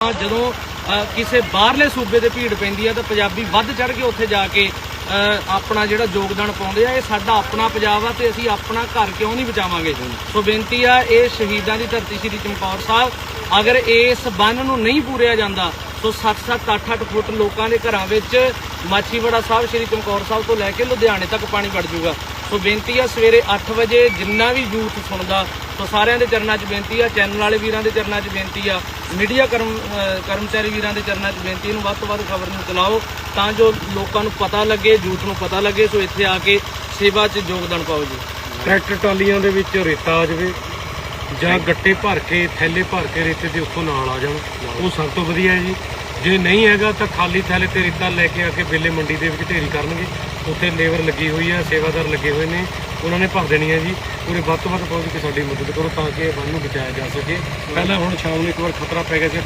ਜਦੋਂ ਕਿਸੇ ਬਾਹਰਲੇ ਸੂਬੇ ਤੇ ਭੀੜ ਪੈਂਦੀ ਆ ਤਾਂ ਪੰਜਾਬੀ ਵੱਧ ਚੜ ਕੇ ਉੱਥੇ ਜਾ ਕੇ ਆਪਣਾ ਜਿਹੜਾ ਯੋਗਦਾਨ ਪਾਉਂਦੇ ਆ ਇਹ ਸਾਡਾ ਆਪਣਾ ਪੰਜਾਬ ਆ ਤੇ ਅਸੀਂ ਆਪਣਾ ਘਰ ਕਿਉਂ ਨਹੀਂ ਬਚਾਵਾਂਗੇ? ਸੋ ਬੇਨਤੀ ਆ ਇਹ ਸ਼ਹੀਦਾਂ ਦੀ ਧਰਤੀ ਸ੍ਰੀ ਚਮਕੌਰ ਸਾਹਿਬ ਅਗਰ ਇਸ ਬੰਨ ਨੂੰ ਨਹੀਂ ਪੂਰਿਆ ਜਾਂਦਾ, ਸੋ 7-7 8-8 ਫੁੱਟ ਲੋਕਾਂ ਦੇ ਘਰਾਂ ਵਿੱਚ ਮਾਛੀਵਾੜਾ ਸਾਹਿਬ, ਸ੍ਰੀ ਚਮਕੌਰ ਸਾਹਿਬ ਤੋਂ ਲੈ ਕੇ ਲੁਧਿਆਣੇ ਤੱਕ ਪਾਣੀ ਵੜ ਜਾਊਗਾ। ਸੋ ਬੇਨਤੀ ਆ, ਸਵੇਰੇ 8 ਵਜੇ ਜਿੰਨਾ ਵੀ ਯੂਥ ਸੁਣਦਾ, ਸੋ ਸਾਰਿਆਂ ਦੇ ਚਰਨਾਂ 'ਚ ਬੇਨਤੀ ਆ, ਚੈਨਲ ਵਾਲੇ ਵੀਰਾਂ ਦੇ ਚਰਨਾਂ 'ਚ ਬੇਨਤੀ ਆ, ਮੀਡੀਆ ਕਰਮ ਕਰਮਚਾਰੀ ਵੀਰਾਂ ਦੇ ਚਰਨਾਂ 'ਚ ਬੇਨਤੀ ਨੂੰ ਵੱਧ ਤੋਂ ਵੱਧ ਖਬਰ ਨੂੰ ਚਲਾਓ, ਤਾਂ ਜੋ ਲੋਕਾਂ ਨੂੰ ਪਤਾ ਲੱਗੇ, ਯੂਥ ਨੂੰ ਪਤਾ ਲੱਗੇ, ਸੋ ਇੱਥੇ ਆ ਕੇ ਸੇਵਾ 'ਚ ਯੋਗਦਾਨ ਪਾਓ ਜੀ। ਟਰੈਕਟਰ ਟਰਾਲੀਆਂ ਦੇ ਵਿੱਚ ਰੇਤਾ ਆ ਜਾਵੇ। ਜਾਂ ਗੱਟੇ ਭਰ ਕੇ, ਥੈਲੇ ਭਰ ਕੇ ਰੇਤੇ ਦੇ ਉੱਤੋਂ ਨਾਲ ਆ ਜਾਣ। ਉਹ ਸਭ ਤੋਂ ਵਧੀਆ ਹੈ ਜੀ। ਜੇ ਨਹੀਂ ਹੈਗਾ ਤਾਂ ਖਾਲੀ ਥੈਲੇ ਤੇ ਰੇਤਾ ਲੈ ਕੇ ਆ ਕੇ ਬੇਲੇ ਮੰਡੀ ਦੇ ਵਿੱਚ ਢੇਰੀ ਕਰਨਗੇ। ਉੱਥੇ ਲੇਬਰ ਲੱਗੀ ਹੋਈ ਆ, ਸੇਵਾਦਾਰ ਲੱਗੇ ਹੋਏ ਨੇ। ਉਹਨਾਂ ਨੇ ਭਰ ਦੇਣੀ ਹੈ ਜੀ। ਪੂਰੇ ਵੱਧ ਤੋਂ ਵੱਧ ਪਹੁੰਚ ਕੇ ਸਾਡੀ ਮਦਦ ਕਰੋ ਤਾਂ ਕਿ ਇਹ ਬੰਨ ਨੂੰ ਬਚਾਇਆ ਜਾ ਸਕੇ। ਪਹਿਲਾਂ ਹੁਣ ਸ਼ਾਮ ਨੂੰ ਇੱਕ ਵਾਰ ਖਤਰਾ ਪੈ ਗਿਆ ਸੀ